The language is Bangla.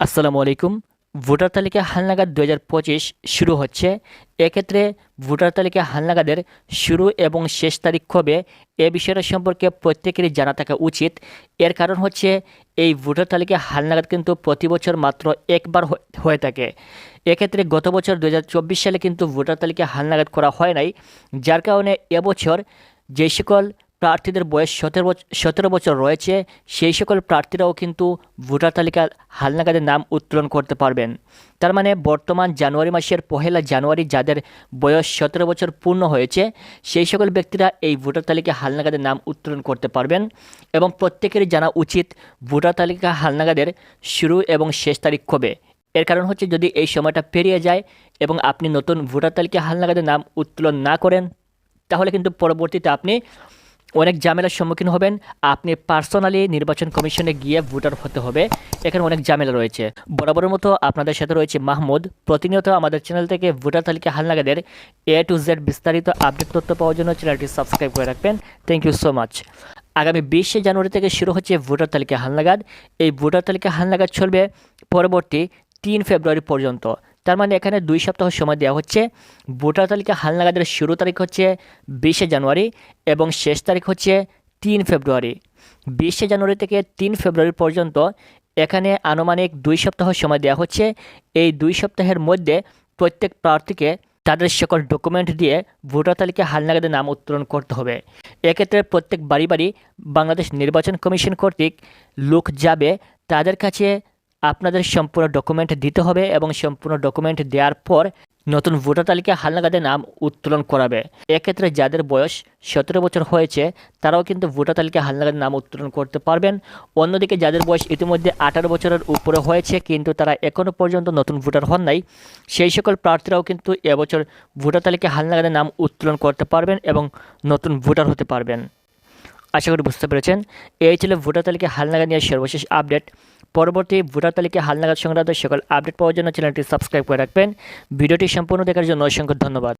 আসসালামু আলাইকুম। ভোটার তালিকা হালনাগাদ দু হাজার পঁচিশ শুরু হচ্ছে। এক্ষেত্রে ভোটার তালিকা হালনাগাদের শুরু এবং শেষ তারিখ কবে এ বিষয়টা সম্পর্কে প্রত্যেকেরই জানা থাকা উচিত। এর কারণ হচ্ছে এই ভোটার তালিকা হালনাগাদ কিন্তু প্রতি বছর মাত্র একবার হয়ে- থাকে। এক্ষেত্রে গত বছর দু হাজার চব্বিশ সালে কিন্তু ভোটার তালিকা হালনাগাদ করা হয় নাই। যার কারণে এবছর যে সকল প্রার্থীদের বয়স সতেরো বছর সতেরো বছর রয়েছে, সেই সকল প্রার্থীরাও কিন্তু ভোটার তালিকার হালনাগাদের নাম উত্তোলন করতে পারবেন। তার মানে বর্তমান জানুয়ারি মাসের পহেলা জানুয়ারি যাদের বয়স সতেরো বছর পূর্ণ হয়েছে, সেই সকল ব্যক্তিরা এই ভোটার তালিকা হালনাগাদের নাম উত্তোলন করতে পারবেন এবং প্রত্যেকেরই জানা উচিত ভোটার তালিকা হালনাগাদের শুরু এবং শেষ তারিখ কবে। এর কারণ হচ্ছে যদি এই সময়টা পেরিয়ে যায় এবং আপনি নতুন ভোটার তালিকা হালনাগাদের নাম উত্তোলন না করেন, তাহলে কিন্তু পরবর্তীতে আপনি অনেক ঝামেলার সম্মুখীন হবেন। আপনি পার্সোনালি নির্বাচন কমিশনে গিয়ে ভোটার হতে হবে। এখানে অনেক ঝামেলা রয়েছে। বরাবরের মতো আপনাদের সাথে রয়েছে মাহমুদ। প্রতিনিয়ত আমাদের চ্যানেল থেকে ভোটার তালিকা হালনাগাদের এ টু জেড বিস্তারিত আপডেট তথ্য পাওয়ার জন্য চ্যানেলটি সাবস্ক্রাইব করে রাখবেন। থ্যাংক ইউ সো মাচ আগামী বিশে জানুয়ারি থেকে শুরু হচ্ছে ভোটার তালিকা হালনাগাদ। এই ভোটার তালিকা হালনাগাদ চলবে পরবর্তী তিন ফেব্রুয়ারি পর্যন্ত। তার মানে এখানে দুই সপ্তাহ সময় দেওয়া হচ্ছে। ভোটার তালিকা হালনাগাদের শুরু তারিখ হচ্ছে বিশে জানুয়ারি এবং শেষ তারিখ হচ্ছে তিন ফেব্রুয়ারি। বিশে জানুয়ারি থেকে তিন ফেব্রুয়ারি পর্যন্ত এখানে আনুমানিক দুই সপ্তাহ সময় দেওয়া হচ্ছে। এই দুই সপ্তাহের মধ্যে প্রত্যেক প্রার্থীকে তাদের সকল ডকুমেন্ট দিয়ে ভোটার তালিকা হালনাগাদের নাম উত্তোলন করতে হবে। এক্ষেত্রে প্রত্যেক বাড়ি বাড়ি বাংলাদেশ নির্বাচন কমিশন কর্তৃক লোক যাবে তাদের কাছে আপনাদের সম্পূর্ণ ডকুমেন্ট দিতে হবে এবং সম্পূর্ণ ডকুমেন্ট দেওয়ার পর নতুন ভোটার তালিকা হালনাগাদের নাম উত্তোলন করাবে। এক্ষেত্রে যাদের বয়স সতেরো বছর হয়েছে, তারাও কিন্তু ভোটার তালিকা হালনাগাদের নাম উত্তোলন করতে পারবেন। অন্যদিকে যাদের বয়স ইতিমধ্যে আঠারো বছরের উপরে হয়েছে, কিন্তু তারা এখনও পর্যন্ত নতুন ভোটার হন নাই, সেই সকল প্রার্থীরাও কিন্তু এবছর ভোটার তালিকা হালনাগাদের নাম উত্তোলন করতে পারবেন এবং নতুন ভোটার হতে পারবেন। আশা করি বুঝতে পেরেছেন। এই ছিল ভোটার তালিকা হালনাগাদ নিয়ে সর্বশেষ আপডেট। পরবর্তী ভোটার তালিকা হালনাগাদ সংক্রান্ত সকল আপডেট পাওয়ার জন্য চ্যানেলটি সাবস্ক্রাইব করে রাখবেন। ভিডিওটি সম্পূর্ণ দেখার জন্য অসংখ্য ধন্যবাদ।